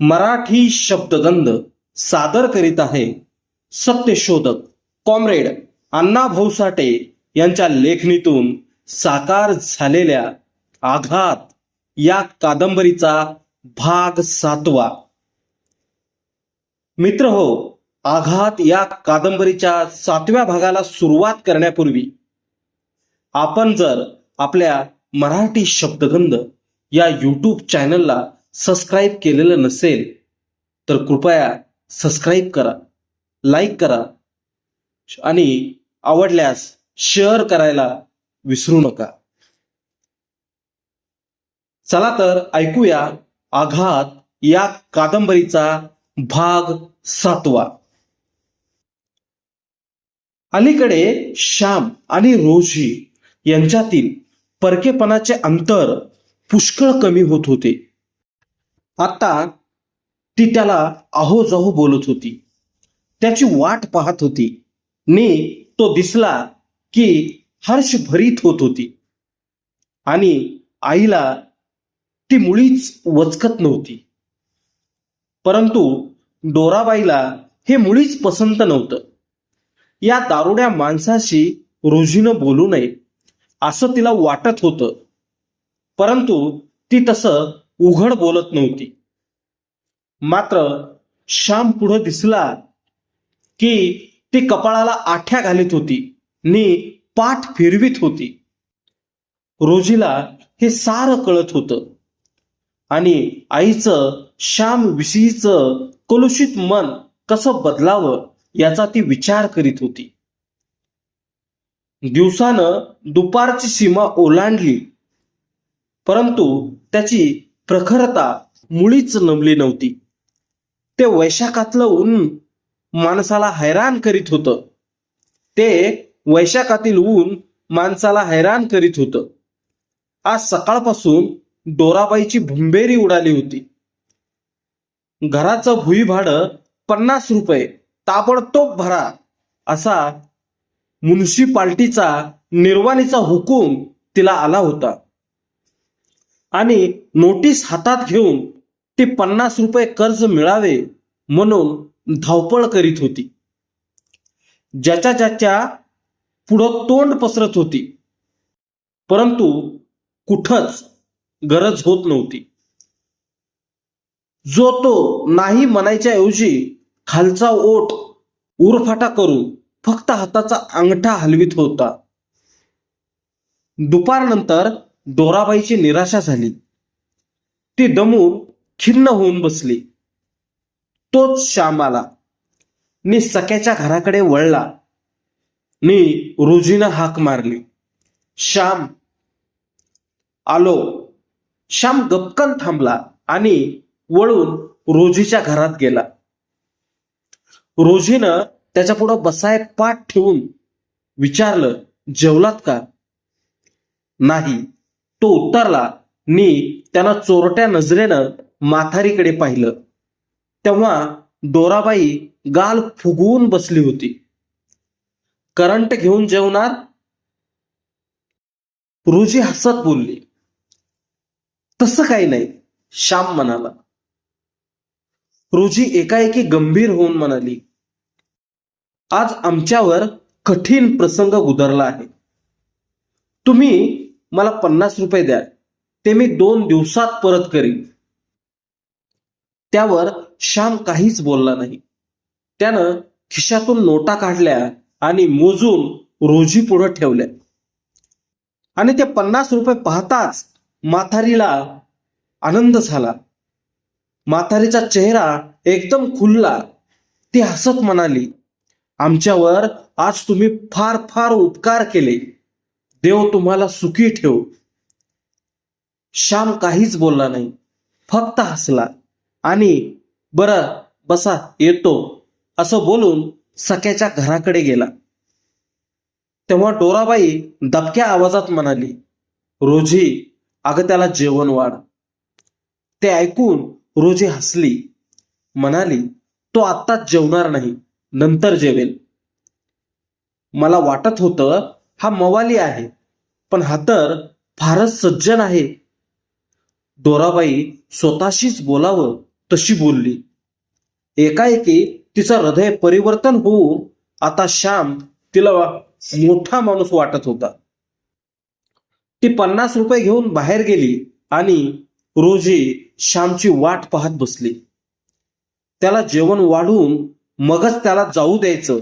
मराठी शब्दगंध सादर करीत आहे सत्यशोधक कॉम्रेड अण्णा भाऊ साठे यांच्या लेखणीतून साकार झालेल्या आघात या कादंबरीचा भाग सातवा. मित्र हो आघात या कादंबरीच्या सातव्या भागाला सुरुवात करण्यापूर्वी आपण जर आपल्या मराठी शब्दगंध या यूट्यूब चॅनलला सबस्क्राईब केलेलं नसेल तर कृपया सबस्क्राईब करा लाईक करा आणि आवडल्यास शेअर करायला विसरू नका. चला तर ऐकूया आघात या कादंबरीचा भाग सातवा. अलीकडे श्याम आणि रोजी यांच्यातील परकेपणाचे अंतर पुष्कळ कमी होत होते. आता ती त्याला आहो जाहो बोलत होती. त्याची वाट पाहत होती. ने तो दिसला की हर्ष भरीत होत होती. आणि आईला ती मुळीच वचकत नव्हती. परंतु डोराबाईला हे मुळीच पसंत नव्हतं. या दारुड्या माणसाशी रोजीनं बोलू नये असं तिला वाटत होतं. परंतु ती तसं उघड बोलत नव्हती. मात्र श्याम पुढं दिसला की ती कपाळाला आठ्या घालीत होती नि पाठ फिरवीत होती. रोजीला हे सारं कळत होतं. आणि आईचं श्याम विषयीचं कलुषित मन कसं बदलावं याचा ती विचार करीत होती. दिवसानं दुपारची सीमा ओलांडली. परंतु त्याची प्रखरता मुळीच नमली नव्हती. ते वैशाखातलं ऊन माणसाला हैराण करीत होतं. ते वैशाखातील ऊन माणसाला हैराण करीत होतं. आज सकाळपासून डोराबाईची भुंबेरी उडाली होती. घराचं भुई भाडं पन्नास रुपये ताबडतोब भरा असा म्युन्सिपाल्टीचा निर्वाणीचा हुकूम तिला आला होता. आणि नोटीस हातात घेऊन ती पन्नास रुपये कर्ज मिळावे म्हणून धावपळ करीत होती. ज्याच्या ज्याच्या पुढं तोंड पसरत होती. परंतु कुठंच गरज होत नव्हती. जो तो नाही म्हणायच्या ऐवजी खालचा ओट उरफाटा करून फक्त हाताचा अंगठा हलवित होता. दुपारनंतर दोराबाईची निराशा झाली. ती दमून खिन्न होऊन बसली. तोच श्याम आला मी सख्याच्या घराकडे वळला. मी रोजीनं हाक मारली. श्याम. आलो. श्याम गपकन थांबला आणि वळून रोजीच्या घरात गेला. रोजीनं त्याच्या पुढं बसाय पाठ ठेवून विचारलं जेवलात का? नाही. तो उत्तरला मी त्यानं चोरट्या नजरेनं माथारीकडे पाहिलं. तेव्हा डोराबाई गाल फुगवून बसली होती. करंट घेऊन जेवणार? रुजी हसत बोलली. तसं काही नाही श्याम म्हणाला. रुजी एकाएकी गंभीर होऊन म्हणाली आज आमच्यावर कठीण प्रसंग गुदरला आहे. तुम्ही मला पन्नास रुपये द्या. ते मी दोन दिवसात परत करीन. त्यावर श्याम काहीच बोलला नाही. त्यानं खिशातून नोटा काढल्या आणि मोजून रोजी पुढं ठेवल्या. आणि ते पन्नास रुपये पाहताच माथारीला आनंद झाला. माथारीचा चेहरा एकदम खुलला. ती हसत म्हणाली आमच्यावर आज तुम्ही फार फार उपकार केले. देव तुम्हाला सुखी ठेव. श्याम काहीच बोलला नाही. फक्त हसला. आणि बरं बसा येतो. असं बोलून सख्याच्या घराकडे गेला. तेव्हा डोराबाई दबक्या आवाजात म्हणाली रोजी अगं त्याला जेवण वाढ. ते ऐकून रोजी हसली. म्हणाली तो आत्ताच जेवणार नाही नंतर जेवेल. मला वाटत होतं हा मवाली आहे. पण हा तर फारच सज्जन आहे. डोराबाई स्वतःशीच बोलावं तशी बोलली. एकाएकी तिचं हृदय परिवर्तन होऊन आता श्याम तिला मोठा माणूस वाटत होता. ती पन्नास रुपये घेऊन बाहेर गेली आणि रोजी श्यामची वाट पाहत बसली. त्याला जेवण वाढून मगच त्याला जाऊ द्यायचं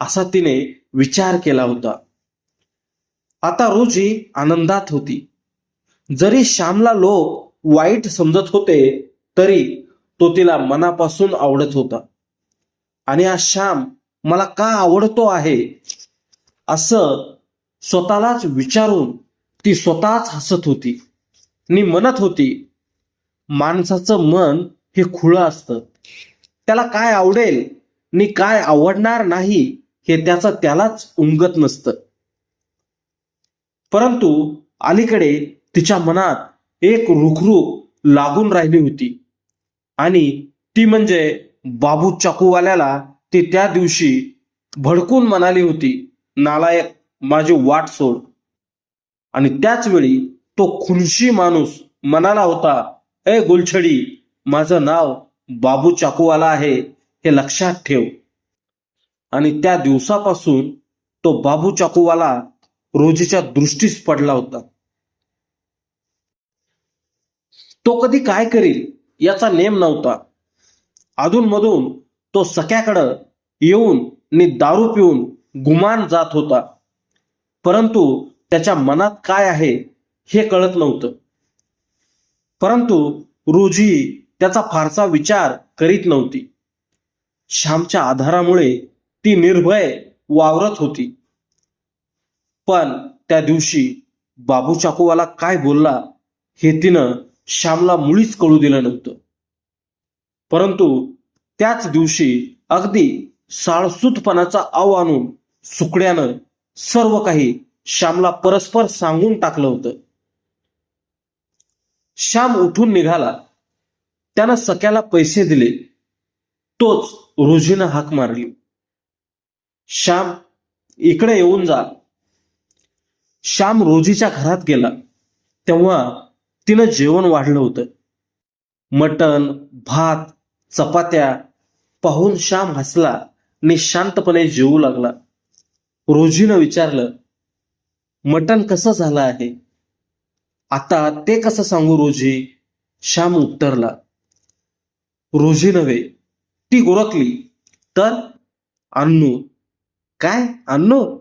असा तिने विचार केला होता. आता रोजी आनंदात होती. जरी श्यामला लोक वाईट समजत होते तरी तो तिला मनापासून आवडत होता. आणि हा श्याम मला का आवडतो आहे? असं स्वतःलाच विचारून ती स्वतःच हसत होती. आणि म्हणत होती माणसाचं मन हे खुळं असतं. त्याला काय आवडेल आणि काय आवडणार नाही हे त्याचं त्यालाच उमगत नसतं. परंतु अलीकडे तिच्या मनात एक रुखरुख लागून राहिली होती. आणि ती म्हणजे बाबू चाकूवाल्याला ती त्या दिवशी भडकून म्हणाली होती नालायक माझी वाट सोड. आणि त्याच वेळी तो खुनशी माणूस म्हणाला होता ए गुलछडी माझं नाव बाबू चाकूवाला आहे हे लक्षात ठेव. आणि त्या दिवसापासून तो बाबू चाकूवाला रोजीच्या दृष्टीस पडला होता. तो कधी काय करील याचा नेम नव्हता. अधूनमधून तो सख्याकडं येऊन नि दारू पिऊन गुमान जात होता. परंतु त्याच्या मनात काय आहे हे कळत नव्हतं. परंतु रोजी त्याचा फारसा विचार करीत नव्हती. श्यामच्या आधारामुळे ती निर्भय वावरत होती. पण त्या दिवशी बाबू चाकूवाला काय बोलला हे तिनं श्यामला मुळीच कळू दिलं नव्हतं. परंतु त्याच दिवशी अगदी साळसूतपणाचा आव आणून सुकड्यानं सर्व काही श्यामला परस्पर सांगून टाकलं होतं. श्याम उठून निघाला. त्यानं सख्याला पैसे दिले. तोच रोजीनं हाक मारली. श्याम इकडे येऊन जा. श्याम रोजीच्या घरात गेला. तेव्हा तिनं जेवण वाढलं होतं. मटण भात चपात्या पाहून श्याम हसला आणि शांतपणे जेवू लागला. रोजीनं विचारलं मटण कसं झालं आहे? आता ते कसं सांगू रोजी? श्याम उत्तरला. रोजी नव्हे ती गोरखली तर? अन्नू काय? अन्नू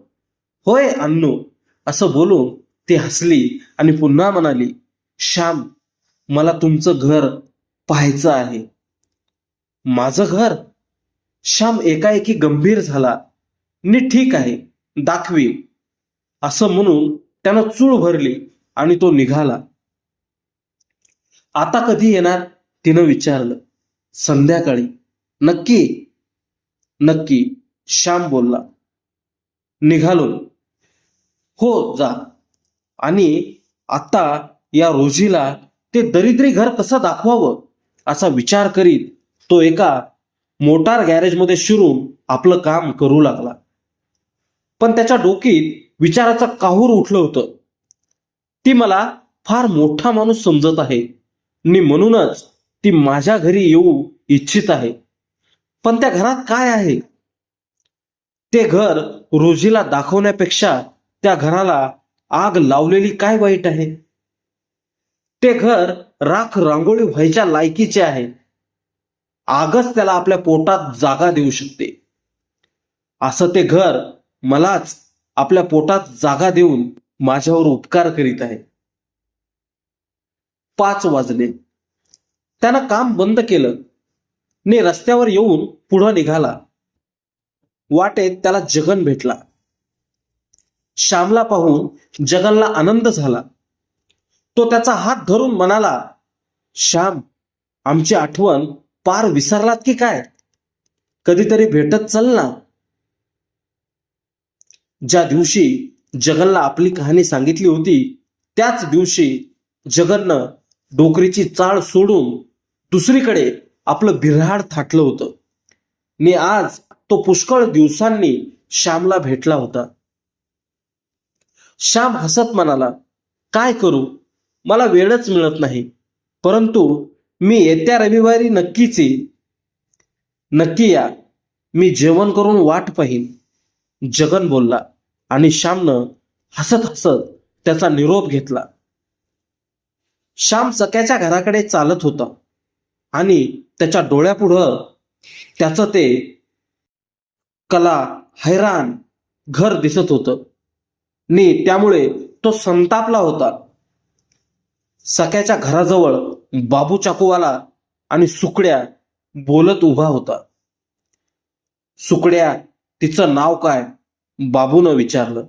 होय अन्नू असं बोलून ती हसली आणि पुन्हा म्हणाली श्याम मला तुमचं घर पाहायचं आहे. माझं घर? श्याम एकाएकी गंभीर झाला. नी ठीक आहे दाखवी. असं म्हणून त्यानं चूळ भरली आणि तो निघाला. आता कधी येणार तिनं विचारलं. संध्याकाळी. नक्की. नक्की श्याम बोलला. निघालो. हो जा. आणि आता या रोजीला ते दरिद्री घर कसं दाखवावं असा विचार करीत तो एका मोटार गॅरेजमध्ये शिरून आपलं काम करू लागला. पण त्याच्या डोकीत विचाराचं काहूर उठलं होतं. ती मला फार मोठा माणूस समजत आहे. आणि म्हणूनच ती माझ्या घरी येऊ इच्छित आहे. पण त्या घरात काय आहे? ते घर रोजीला दाखवण्यापेक्षा त्या घराला आग लावलेली काय वाईट आहे? ते घर राख रांगोळी व्हायच्या लायकीचे आहे. आगच त्याला आपल्या पोटात जागा देऊ शकते. असं ते घर मलाच आपल्या पोटात जागा देऊन माझ्यावर उपकार करीत आहे. पाच वाजले. त्यानं काम बंद केलं. ने रस्त्यावर येऊन पुढं निघाला. वाटेत त्याला जगन भेटला. श्यामला पाहून जगनला आनंद झाला. तो त्याचा हात धरून म्हणाला श्याम आमची आठवण पार विसरलात की काय? कधीतरी भेटत चल ना. ज्या दिवशी जगनला आपली कहाणी सांगितली होती त्याच दिवशी जगननं डोकरीची चाळ सोडून दुसरीकडे आपलं बिऱ्हाड थाटलं होतं. मी आज तो पुष्कळ दिवसांनी श्यामला भेटला होता. श्याम हसत म्हणाला काय करू? मला वेळच मिळत नाही. परंतु मी येत्या रविवारी नक्कीच येईल नक्की या. मी जेवण करून वाट पाहीन. जगन बोलला आणि श्यामनं हसत हसत त्याचा निरोप घेतला. श्याम सख्याच्या घराकडे चालत होता आणि त्याच्या डोळ्यापुढं त्याचं ते कला हैराण घर दिसत होतं. नी त्यामुळे तो संतापला होता. सख्याच्या घराजवळ बाबू चाकूवाला आणि सुकड्या बोलत उभा होता. सुकड्या तिचं नाव काय? बाबूनं विचारलं.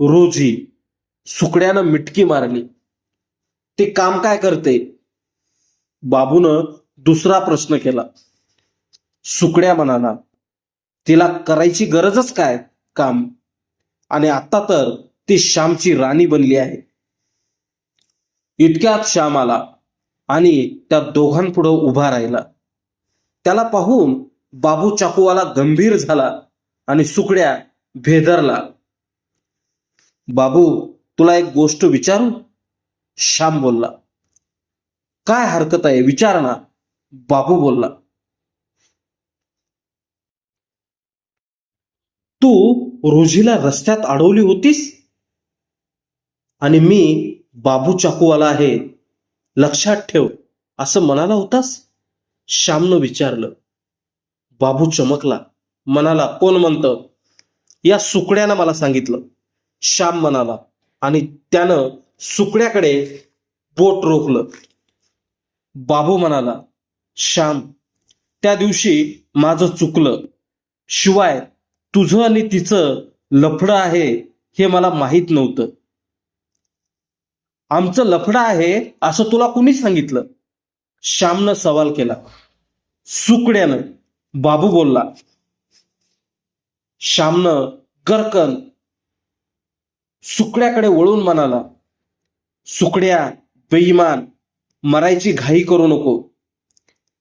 रोजी सुकड्यानं मिटकी मारली. ते काम काय करते? बाबूनं दुसरा प्रश्न केला. सुकड्या म्हणाला तिला करायची गरजच काय काम? आणि आता तर ती श्यामची राणी बनली आहे. इतक्यात श्याम आला आणि त्या दोघांपुढं उभा राहिला. त्याला पाहून बाबू चाकूवाला गंभीर झाला आणि सुकड्या भेदरला. बाबू तुला एक गोष्ट विचारू? श्याम बोलला. काय हरकत आहे? विचार ना. बाबू बोलला. तू रोजीला रस्त्यात अडवली होतीस? आणि मी बाबू चाकूवाला आहे लक्षात ठेव असं म्हणाला होतास? श्यामनं विचारलं. बाबू चमकला. म्हणाला कोण म्हणतं? या सुकड्यानं मला सांगितलं. श्याम म्हणाला आणि त्यानं सुकड्याकडे बोट रोखलं. बाबू म्हणाला श्याम त्या दिवशी माझं चुकलं. शिवाय तुझं आणि तिचं लफडं आहे हे मला माहीत नव्हतं. आमचं लफडं आहे असं तुला कुणी सांगितलं? श्यामनं सवाल केला. सुकड्यानं बाबू बोलला. श्यामनं गरकन सुकड्याकडे वळून म्हणाला सुकड्या बेईमान मरायची घाई करू नको.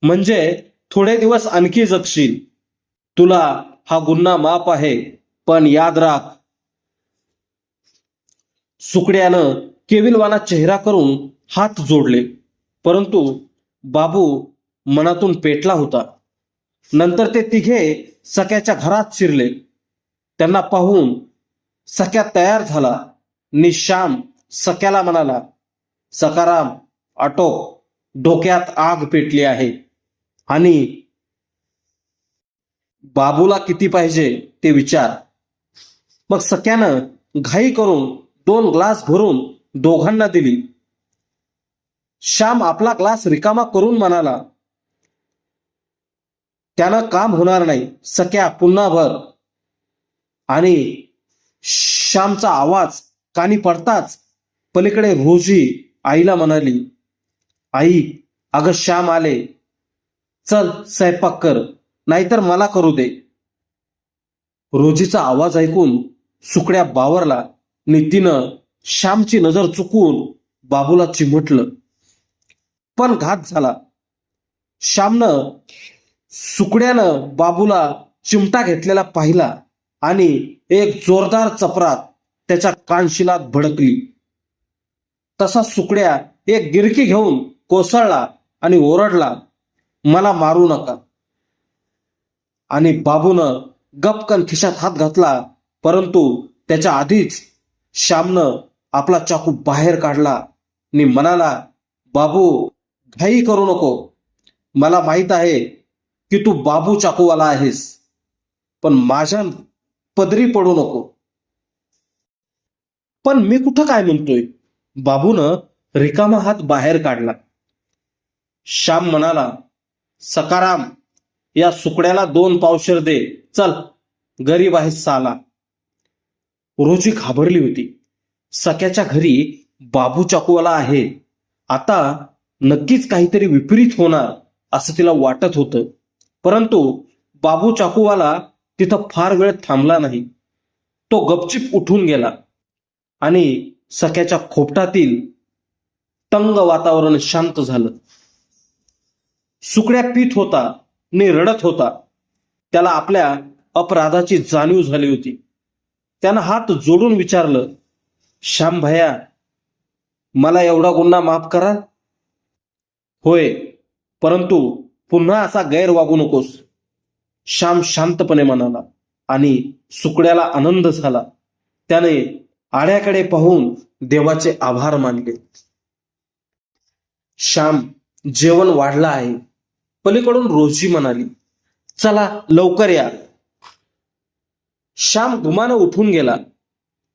म्हणजे थोडे दिवस आणखी जगशील. तुला हा गुन्हा माफ आहे पण याद राख. सुकड्यानं केविलवाना चेहरा करून हात जोडले परंतु बाबू मनातून पेटला होता. नंतर ते तिघे सख्याच्या घरात शिरले. त्यांना पाहून सख्या तयार झाला. नि श्याम सख्याला म्हणाला सकाराम आटोप डोक्यात आग पेटली आहे आणि बाबूला किती पाहिजे ते विचार. मग सख्यानं घाई करून दोन ग्लास भरून दोघांना दिली. श्याम आपला ग्लास रिकामा करून म्हणाला त्यानं काम होणार नाही सख्या पुन्हा भर. आणि श्यामचा आवाज कानी पडताच पलीकडे रोजी आईला म्हणाली आई अगं श्याम आले. चल स्वयंपाक कर. नाहीतर मला करू दे. रोजीचा आवाज ऐकून सुकड्या बावरला नितीनं श्यामची नजर चुकवून बाबूला चिमटलं. पण घात झाला. श्यामनं सुकड्यानं बाबूला चिमटा घेतलेला पाहिला आणि एक जोरदार चपरात त्याच्या कानशिलात भडकली. तसा सुकड्या एक गिरकी घेऊन कोसळला आणि ओरडला मला मारू नका. आणि बाबूनं गपकन खिशात हात घातला परंतु त्याच्या आधीच श्यामनं आपला चाकू बाहेर काढला. आणि म्हणाला बाबू घाई करू नको. मला माहीत आहे की तू बाबू चाकूवाला आहेस पण माझ्या पदरी पडू नको. पण मी कुठं काय म्हणतोय? बाबूनं रिकामा हात बाहेर काढला. श्याम म्हणाला सकाराम या सुकड्याला दोन पावशर दे. चल गरीब आहे साला. रोजी घाबरली होती. सख्याच्या घरी बाबू चाकूवाला आहे. आता नक्कीच काहीतरी विपरीत होणार असं तिला वाटत होतं. परंतु बाबू चाकूवाला तिथं फार वेळ थांबला नाही. तो गपचिप उठून गेला आणि सख्याच्या खोपटातील तंग वातावरण शांत झालं. सुकड्या पीत होता. ने रडत होता. त्याला आपल्या अपराधाची जाणीव झाली होती. त्यानं हात जोडून विचारलं श्याम भया मला एवढा गुन्हा माफ कराल होय परंतु पुन्हा असा गैर वागू नकोस श्याम शांतपणे म्हणाला आणि सुकड्याला आनंद झाला. त्याने आड्याकडे पाहून देवाचे आभार मानले. श्याम जेवण वाढलं आहे. पलीकडून रोजी म्हणाली चला लवकर या. श्याम घुमानं उठून गेला.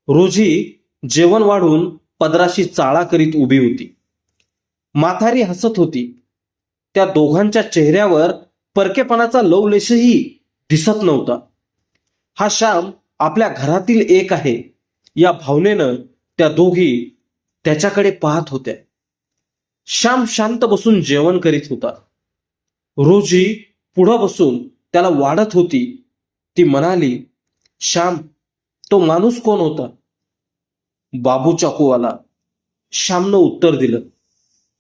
रोजी जेवण वाढून पदराशी चाळा करीत उभी होती. माथारी हसत होती. त्या दोघांच्या चेहऱ्यावर परकेपणाचा लवलेशही दिसत नव्हता. हा श्याम आपल्या घरातील एक आहे. या भावनेनं त्या दोघी त्याच्याकडे पाहत होत्या. श्याम शांत बसून जेवण करीत होता. रोजी पुढं बसून त्याला वाढत होती. ती म्हणाली श्याम तो माणूस कोण होता? बाबू चाकूवाला श्यामनं उत्तर दिलं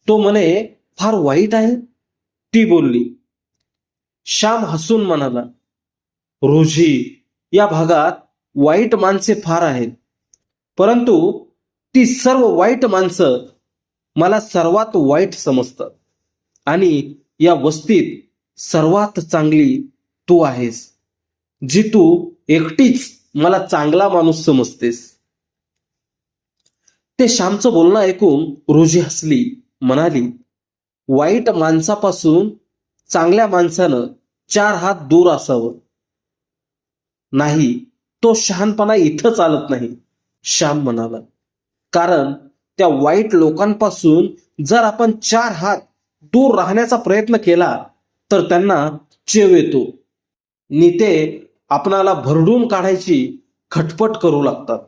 तो म्हणे फार वाईट आहे. ती बोलली श्याम हसून म्हणाला रोजी या भागात वाईट माणसे फार आहेत. परंतु ती सर्व वाईट माणसं मला सर्वात वाईट समजतात आणि या वस्तीत सर्वात चांगली तू आहेस जी तू एकटीच मला चांगला माणूस समजतेस. ते श्यामचं बोलणं ऐकून रोजी हसली म्हणाली वाईट माणसापासून चांगल्या माणसानं चार हात दूर असावं. नाही तो शहाणपणा इथं चालत नाही श्याम म्हणाला. कारण त्या वाईट लोकांपासून जर आपण चार हात दूर राहण्याचा प्रयत्न केला तर त्यांना चेव येतो. नेते आपणाला भरडून काढायची खटपट करू लागतात.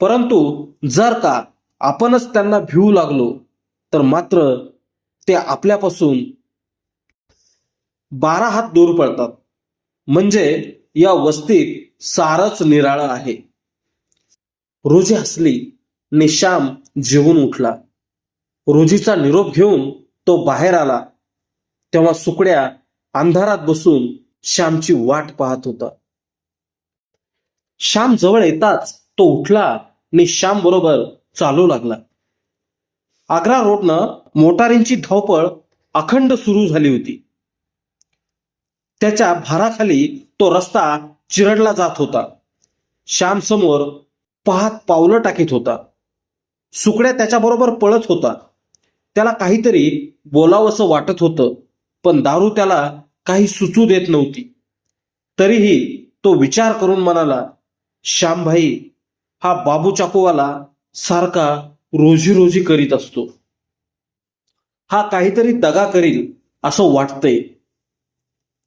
परंतु जर का आपणच त्यांना भिवू लागलो तर मात्र ते आपल्यापासून बारा हात दूर पडतात म्हणजे या वस्तीत सारच निराळं आहे. रोजी हसली निशाम श्याम जेवून उठला. रोजीचा निरोप घेऊन तो बाहेर आला तेव्हा सुकड्या अंधारात बसून श्यामची वाट पाहत होता. श्याम जवळ येताच तो उठला आणि श्याम बरोबर चालू लागला. आग्रा रोडनं मोटारींची धावपळ अखंड सुरू झाली होती. त्याच्या भाराखाली तो रस्ता चिरडला जात होता. श्याम समोर पाहत पावलं टाकीत होता. सुकड्या त्याच्याबरोबर पळत होता. त्याला काहीतरी बोलावंसं वाटत होतं पण दारू त्याला काही सुचू देत नव्हती. तरीही तो विचार करून म्हणाला श्यामभाई हा बाबू चाकूवाला सारखा रोजी रोजी करीत असतो. हा काहीतरी दगा करील असं वाटतंय.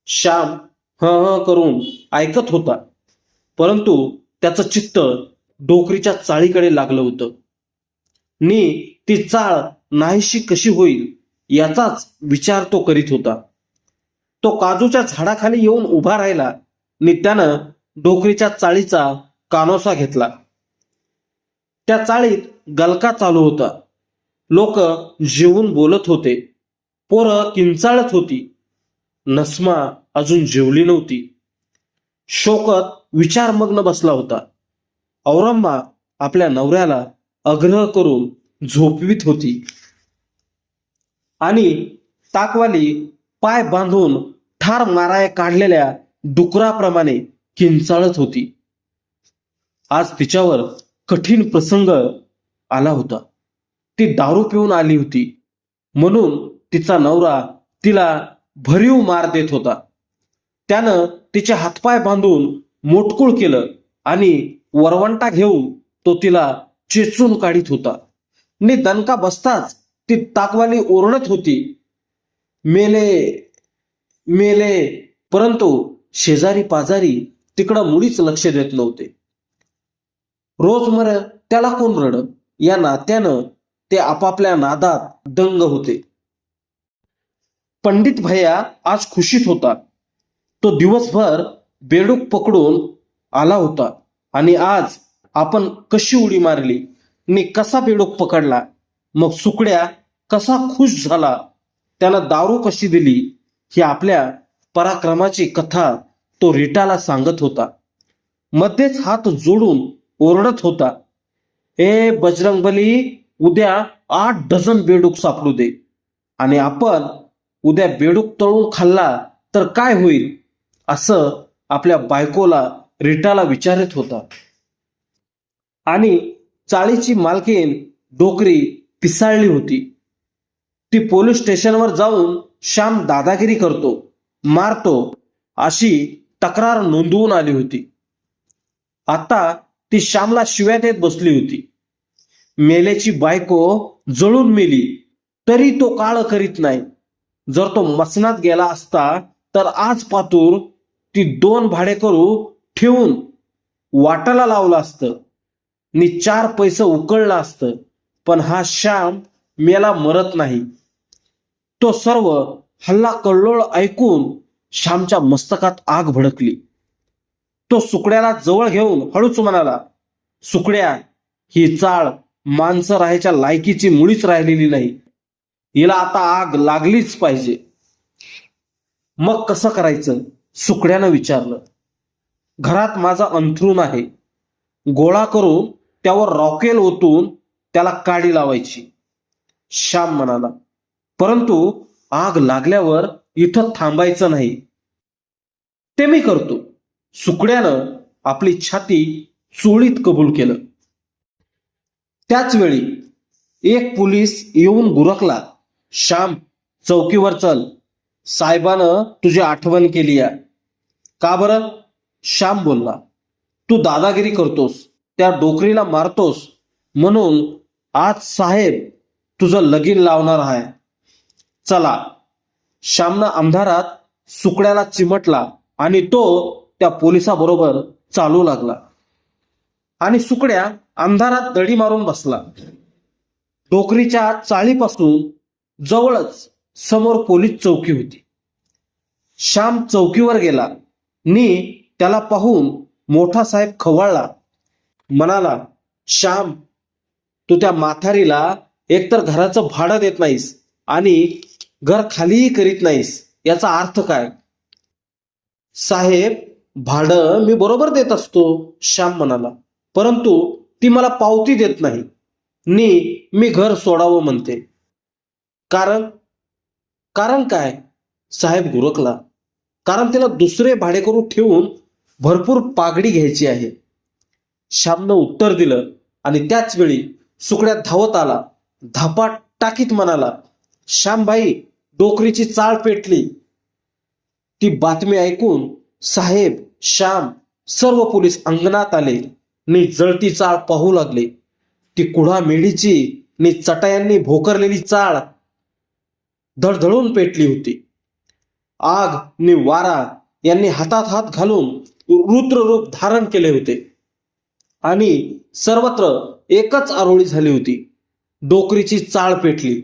श्याम ह ह करून ऐकत होता परंतु त्याचं चित्त डोकरीच्या चाळीकडे लागलं होतं. नी ती चाळ नाहीशी कशी होईल याचाच विचार तो करीत होता. तो काजूच्या झाडाखाली येऊन उभा राहिला नित्यानं त्यानं डोकरीच्या चाळीचा कानोसा घेतला. त्या चाळीत गलका चालू होता. लोक जेवून बोलत होते. पोरं किंचाळत होती. नस्मा अजून जेवली नव्हती. शोकत विचारमग्न बसला होता. औरंबा आपल्या नवऱ्याला अग्रह करून झोपवीत होती. आणि ताकवाली पाय बांधून ठार माराय काढलेल्या डुकराप्रमाणे किंचाळत होती. आज तिच्यावर कठीण प्रसंग आला होता. ती दारू पिऊन आली होती. म्हणून तिचा नवरा तिला भरीव मार देत होता. त्यानं तिचे हातपाय बांधून मोटकूळ केलं आणि वरवंटा घेऊन तो तिला चेचून काढीत होता. नि दणका बसताच ती ताकवाली ओरडत होती. मेले मेले. परंतु शेजारी पाजारी तिकडं मुळीच लक्ष देत नव्हते. रोज मर त्याला कोण रड? या नात्यानं ते आपापल्या नादात दंग होते. पंडित भैया आज खुशीत होता. तो दिवसभर बेडूक पकडून आला होता आणि आज आपण कशी उडी मारली? मी कसा बेडूक पकडला मग सुकड्या कसा खुश झाला त्याला दारू कशी दिली ही आपल्या पराक्रमाची कथा तो रिटाला सांगत होता. मध्येच हात जोडून ओरडत होता ए बजरंगबली उद्या आठ डझन बेडूक सापडू दे आणि आपण उद्या बेडूक तळून खाल्ला तर काय होईल? असं आपल्या बायकोला रिटाला विचारत होता. आणि चाळीची मालकीन डोकरी पिसाळली होती. ती पोलीस स्टेशनवर जाऊन श्याम दादागिरी करतो मारतो अशी तक्रार नोंदवून आली होती. आता ती श्यामला शिव्या देत बसली होती. मेलेची बायको जळून मेली तरी तो काळ करीत नाही. जर तो मसनात गेला असता तर आज पातूर ती दोन भाडे करू ठेवून वाटाला लावलं असतं. नि चार पैसे उकळलं असतं पण हा श्याम मेला मरत नाही. तो सर्व हल्ला कल्लोळ ऐकून श्यामच्या मस्तकात आग भडकली. तो सुकड्याला जवळ घेऊन हळूच म्हणाला सुकड्या ही चाळ माणसं राहायच्या लायकीची मुळीच राहिलेली नाही. हिला आता आग लागलीच पाहिजे. मग कसं करायचं? सुकड्यानं विचारलं. घरात माझा अंथरूण आहे. गोळा करून त्यावर रॉकेल ओतून त्याला काडी लावायची. श्याम म्हणाला परंतु आग लागल्यावर इथं थांबायचं नाही. ते मी करतो. सुकड्यानं आपली छाती चोळीत कबूल केलं. त्याच वेळी एक पोलीस येऊन गुरकला श्याम चौकीवर चल. साहेबानं तुझी आठवण केली आहे. का बरं? श्याम बोलला तू दादागिरी करतोस. त्या डोकरीला मारतोस म्हणून आज साहेब तुझं लगीन लावणार आहे. चला. श्यामनं अंधारात सुकड्याला चिमटला आणि तो त्या पोलिसाबरोबर चालू लागला. आणि सुकड्या अंधारात दडी मारून बसला. डोकरीच्या चाळीपासून जवळच समोर पोलीस चौकी होती. श्याम चौकीवर गेला. नी त्याला पाहून मोठा साहेब खवळला. म्हणाला श्याम तू त्या माथारीला एकतर घराचं भाडं देत नाहीस आणि घर खालीही करीत नाहीस याचा अर्थ काय? साहेब भाडं मी बरोबर देत असतो श्याम म्हणाला. परंतु ती मला पावती देत नाही. नी मी घर सोडावं म्हणते. कारण कारण काय? साहेब गुरकला. कारण तिला दुसरे भाडेकरू ठेवून भरपूर पागडी घ्यायची आहे. श्यामनं उत्तर दिलं आणि त्याच वेळी सुकड्यात धावत आला. धापा टाकीत म्हणाला श्यामबाई डोकरीची चाळ पेटली. ती बातमी ऐकून साहेब श्याम सर्व पोलीस अंगणात आले. नि जळती चाळ पाहू लागले. ती कुढा मेढीची नि चटायांनी भोकरलेली चाळ धडधडून पेटली होती. आग नि वारा यांनी हातात हात घालून रुद्र रूप धारण केले होते. आणि सर्वत्र एकच आरोळी झाली होती. डोकरीची चाळ पेटली.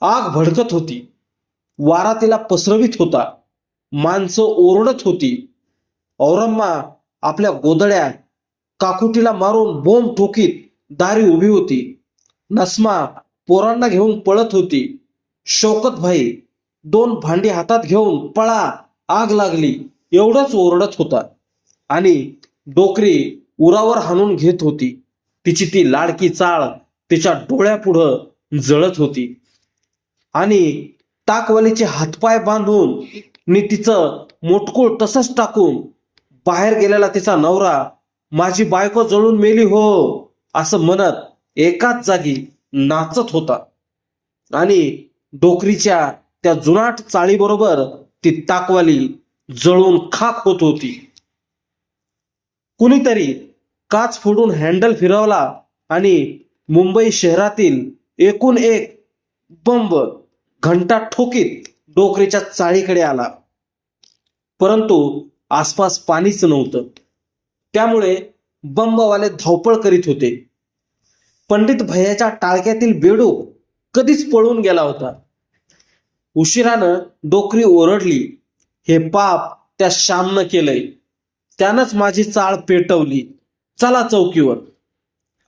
आग भडकत होती. वारा तिला पसरवित होता. माणसं ओरडत होती. औरम्मा आपल्या गोदड्या काकुटीला मारून बोंब ठोकीत दारी उभी होती. नस्मा पोरांना घेऊन पळत होती. शोकत भाई दोन भांडी हातात घेऊन पळा आग लागली. एवढंच ओरडत होता. आणि डोकरी उरावर हाणून घेत होती. तिची ती लाडकी चाळ तिच्या डोळ्यापुढं जळत होती. आणि टाकवालीचे हातपाय बांधून मी तिचं मोटकूळ तसंच टाकून बाहेर गेलेला तिचा नवरा माझी बायको जळून मेली हो असं म्हणत एकाच जागी नाचत होता. आणि डोकरीच्या त्या जुनाट चाळीबरोबर ती ताकवाली जळून खाक होत होती. कुणीतरी काच फोडून हँडल फिरवला आणि मुंबई शहरातील एकूण एक बंब घंटा ठोकीत डोकरीच्या चाळीकडे आला. परंतु आसपास पाणीच नव्हतं. त्यामुळे बंबवाले धावपळ करीत होते. पंडित भैयाच्या टाळक्यातील बेडूक कधीच पळून गेला होता. उशिरानं डोकरी ओरडली हे पाप त्या श्यामनं केलंय. त्यानंच माझी चाळ पेटवली. चला चौकीवर.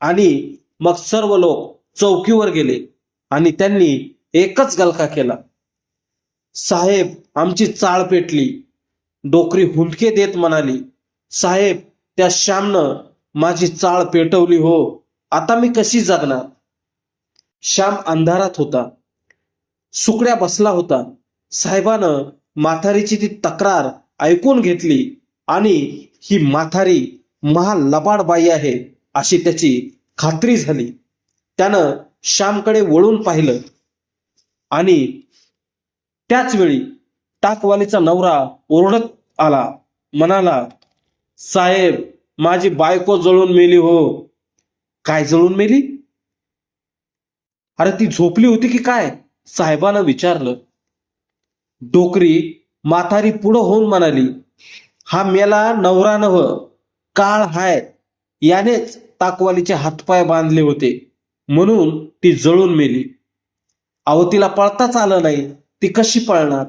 आणि मग सर्व लोक चौकीवर गेले आणि त्यांनी एकच गलका केला. साहेब आमची चाळ पेटली. डोकरी हुंदके देत म्हणाली साहेब त्या श्यामनं माझी चाळ पेटवली हो. आता मी कशी जगणार? श्याम अंधारात होता. सुकड्या बसला होता. साहेबानं म्हातारीची ती तक्रार ऐकून घेतली. आणि ही म्हातारी महालबाड बाई आहे अशी त्याची खात्री झाली. त्यानं श्यामकडे वळून पाहिलं आणि त्याच वेळी टाकवालीचा नवरा ओरडत आला. म्हणाला साहेब माझी बायको जळून मेली हो. काय जळून मेली? अरे ती झोपली होती की काय? साहेबानं विचारलं. डोकरी माथारी पुढं होऊन म्हणाली हा मेला नवरा नव काळ हाय यानेच ताकवालीचे हातपाय बांधले होते. म्हणून ती जळून मेली. अहो तिला पळताच आलं नाही ती कशी पळणार?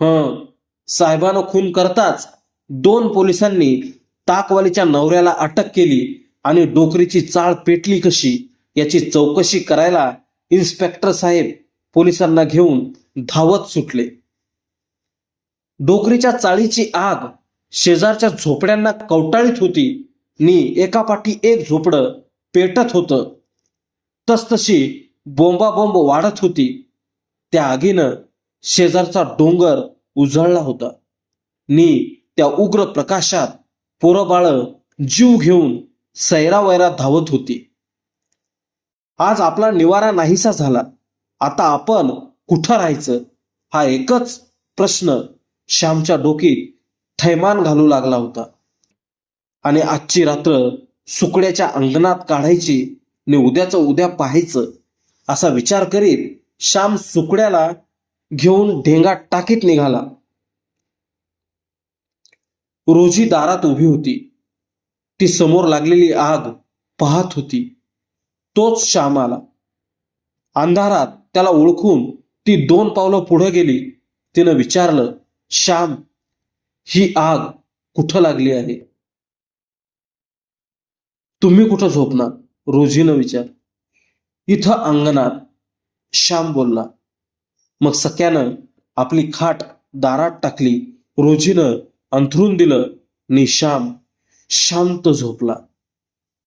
ह साहेबानं खून करताच दोन पोलिसांनी ताकवालीच्या नवऱ्याला अटक केली आणि डोकरीची चाळ पेटली कशी याची चौकशी करायला इन्स्पेक्टर साहेब पोलिसांना घेऊन धावत सुटले. डोकरीच्या चाळीची आग शेजारच्या झोपड्यांना कवटाळीत होती. नि एकापाठी एक झोपडं पेटत होतं. तसतशी बोंबाबोंब वाढत होती. त्या आगीनं शेजारचा डोंगर उजळला होता. नी त्या उग्र प्रकाशात पोरबाळ जीव घेऊन सैरावैरा धावत होती. आज आपला निवारा नाहीसा झाला. आता आपण कुठं राहायचं? हा एकच प्रश्न श्यामच्या डोकीत थैमान घालू लागला होता. आणि आजची रात्र सुकड्याच्या अंगणात काढायची आणि उद्याचं उद्या पाहायचं असा विचार करीत श्याम सुकड्याला घेऊन ढेंगात टाकीत निघाला. रोजी दारात उभी होती. ती समोर लागलेली आग पाहत होती. तोच श्याम आला. अंधारात त्याला ओळखून ती दोन पावलं पुढे गेली. तिनं विचारलं श्याम ही आग कुठं लागली आहे? तुम्ही कुठं झोपणार? रोजीनं विचार. इथं अंगणात श्याम बोलला मग सख्यानं आपली खाट दारात टाकली रोजीनं अंथरून दिलं नि श्याम शांत झोपला.